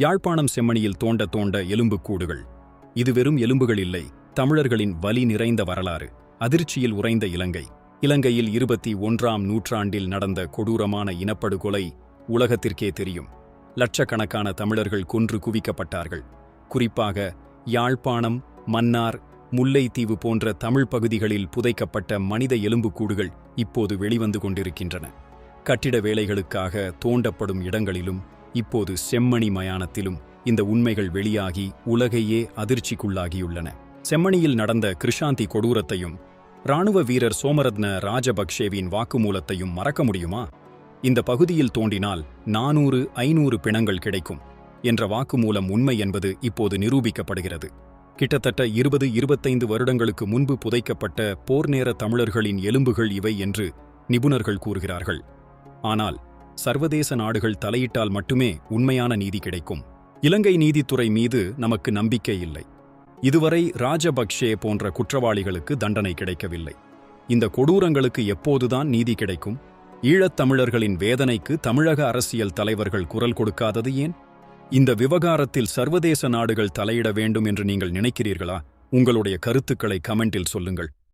யாழ்ப்பாணம் செம்மணியில் தோண்ட தோண்ட எலும்புக்கூடுகள் இது வெறும் எலும்புகள் இல்லை தமிழர்களின் வலி நிறைந்த வரலாறு. அதிர்ச்சியில் உறைந்த இலங்கை. இலங்கையில் இருபத்தி ஒன்றாம் நூற்றாண்டில் நடந்த கொடூரமான இனப்படுகொலை உலகத்திற்கே தெரியும். லட்சக்கணக்கான தமிழர்கள் கொன்று குவிக்கப்பட்டார்கள். குறிப்பாக யாழ்ப்பாணம் மன்னார் முல்லைத்தீவு போன்ற தமிழ் பகுதிகளில் புதைக்கப்பட்ட மனித எலும்புக்கூடுகள் இப்போது வெளிவந்து கொண்டிருக்கின்றன. கட்டிட வேலைகளுக்காக தோண்டப்படும் இடங்களிலும் இப்போது செம்மணி மயானத்திலும் இந்த உண்மைகள் வெளியாகி உலகையே அதிர்ச்சிக்குள்ளாகியுள்ளன. செம்மணியில் நடந்த கிருஷாந்தி கொடூரத்தையும் ராணுவ வீரர் சோமரத்ன ராஜபக்ஷேவின் வாக்குமூலத்தையும் மறக்க முடியுமா? இந்த பகுதியில் தோண்டினால் நானூறு ஐநூறு பிணங்கள் கிடைக்கும் என்ற வாக்குமூலம் உண்மை என்பது இப்போது நிரூபிக்கப்படுகிறது. கிட்டத்தட்ட இருபது இருபத்தைந்து வருடங்களுக்கு முன்பு புதைக்கப்பட்ட போர் நேர தமிழர்களின் எலும்புகள் இவை என்று நிபுணர்கள் கூறுகிறார்கள். ஆனால் சர்வதேச நாடுகள் தலையிட்டால் மட்டுமே உண்மையான நீதி கிடைக்கும். இலங்கை நீதித்துறை மீது நமக்கு நம்பிக்கை இல்லை. இதுவரை ராஜபக்ஷே போன்ற குற்றவாளிகளுக்கு தண்டனை கிடைக்கவில்லை. இந்த கொடூரங்களுக்கு எப்போதுதான் நீதி கிடைக்கும்? ஈழத்தமிழர்களின் வேதனைக்கு தமிழக அரசியல் தலைவர்கள் குரல் கொடுக்காதது ஏன்? இந்த விவகாரத்தில் சர்வதேச நாடுகள் தலையிட வேண்டும் என்று நீங்கள் நினைக்கிறீர்களா? உங்களுடைய கருத்துக்களை கமெண்டில் சொல்லுங்கள்.